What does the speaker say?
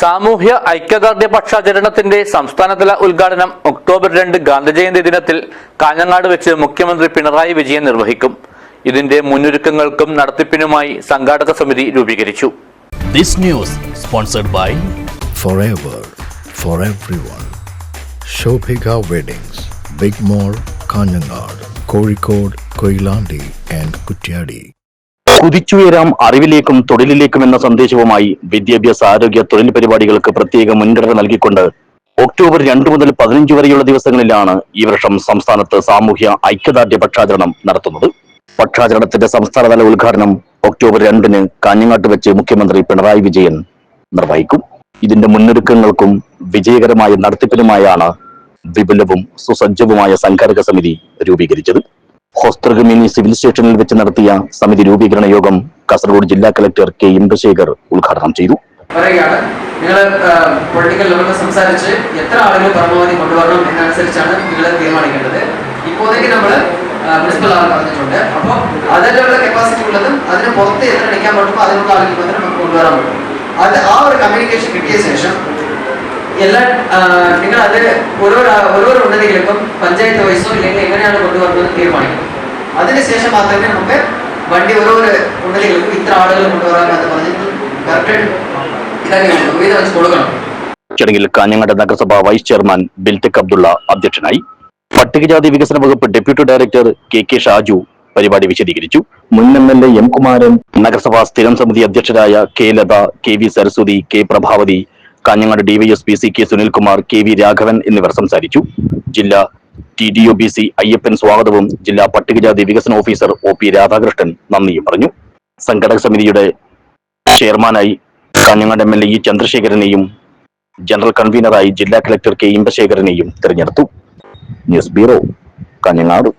സാമൂഹ്യ ഐക്യദാർഢ്യ പക്ഷാചരണത്തിന്റെ സംസ്ഥാനതല ഉദ്ഘാടനം ഒക്ടോബർ രണ്ട് ഗാന്ധിജയന്തി ദിനത്തിൽ കാഞ്ഞങ്ങാട് വെച്ച് മുഖ്യമന്ത്രി പിണറായി വിജയൻ നിർവഹിക്കും ഇതിന്റെ മുന്നൊരുക്കങ്ങൾക്കും നടത്തിപ്പിനുമായി സംഘാടക സമിതി രൂപീകരിച്ചു This news sponsored by forever for everyone. Shobhika Weddings, Big mall Kanhangad Kozhikode Koilandi and Kutyadi. കുതിച്ചുയരാം അറിവിലേക്കും തൊഴിലിലേക്കും എന്ന സന്ദേശവുമായി വിദ്യാഭ്യാസ ആരോഗ്യ തൊഴിൽ പരിപാടികൾക്ക് പ്രത്യേക മുൻഗണന നൽകിക്കൊണ്ട് ഒക്ടോബർ രണ്ട് മുതൽ പതിനഞ്ച് വരെയുള്ള ദിവസങ്ങളിലാണ് ഈ വർഷം സംസ്ഥാനത്ത് സാമൂഹ്യ ഐക്യദാർഢ്യ പക്ഷാചരണം നടത്തുന്നത്. പക്ഷാചരണത്തിന്റെ സംസ്ഥാനതല ഉദ്ഘാടനം ഒക്ടോബർ രണ്ടിന് കാഞ്ഞങ്ങാട്ട് വെച്ച് മുഖ്യമന്ത്രി പിണറായി വിജയൻ നിർവഹിക്കും. ഇതിന്റെ മുന്നൊരുക്കങ്ങൾക്കും വിജയകരമായ നടത്തിപ്പിനുമായാണ് വിപുലവും സുസജ്ജവുമായ സംഘാടക സമിതി രൂപീകരിച്ചത്. ഹോസ്തൃഗമിനി സിവിൽ സ്റ്റേഷനിൽ വെച്ച് നടത്തിയ സമിതി രൂപീകരണ യോഗം കാസർഗോഡ് ജില്ലാ കലക്ടർ കെ ഇന്ദ്രശേഖർ ഉദ്ഘാടനം ചെയ്തു. പറയുകയാണ്. നിങ്ങൾ പൊളിറ്റിക്കൽ ലെവലിൽ സംസാരിച്ച് എത്ര ആളുകൾ പരമാവധി കൊണ്ടുവരണം എന്നനുസരിച്ചാണ് നിങ്ങൾ തീരുമാനിക്കേണ്ടത്. ഇപ്പോഴത്തേക്ക് നമ്മൾ മുനിസിപ്പൽ ആൾ പറഞ്ഞിട്ടുണ്ട്. അപ്പോൾ അതിലുള്ള കപ്പാസിറ്റി ഉള്ളതും അതിന് പുറത്ത് എത്ര അടിക്കാൻ പറ്റുമോ അതിനുള്ള ആളുകൾ മാത്രമേ നമുക്ക് കൊണ്ടുവരാൻ പറ്റും. അത് ആ ഒരു കമ്മ്യൂണിക്കേഷൻ കിട്ടിയ ശേഷം എല്ലാ നിങ്ങൾ അത് ഓരോ ഓരോ ഉന്നതികൾക്കും പഞ്ചായത്ത് വയസ്സോ ഇല്ലെങ്കിൽ എങ്ങനെയാണ് കൊണ്ടുവരുന്നത് തീരുമാനിക്കും. അതിനുശേഷം മാത്രമേ നമുക്ക് വണ്ടി ഓരോ ഉന്നതികൾക്കും ഇത്ര ആളുകൾ കൊണ്ടുവരാൻ അത് പറഞ്ഞിട്ട് വെച്ച് കൊടുക്കണം. ചടങ്ങിൽ കാഞ്ഞങ്ങാട് നഗരസഭ വൈസ് ചെയർമാൻ ബിൽടെക് അബ്ദുള്ള അധ്യക്ഷനായി. പട്ടികജാതി വികസന വകുപ്പ് deputy director K K Shaju പരിപാടി വിശദീകരിച്ചു. മുൻ M L A M Kumaran നഗരസഭാ സ്ഥിരം സമിതി അധ്യക്ഷരായ K Latha K V Saraswathi K Prabhavathi Kanhangad DYSP C K Sunilkumar K V Raghavan എന്നിവർ സംസാരിച്ചു. ജില്ലാ T D O B C Ayyappan സ്വാഗതവും ജില്ലാ പട്ടികജാതി വികസന ഓഫീസർ ഒ പി രാധാകൃഷ്ണൻ നന്ദിയും പറഞ്ഞു. സംഘടക സമിതിയുടെ ചെയർമാനായി Kanhangad M L A E ചന്ദ്രശേഖരനെയും general കൺവീനറായി ജില്ലാ കളക്ടർ കെ ഇമ്പശേഖരനെയും തിരഞ്ഞെടുത്തു. News bureau Kanhangad.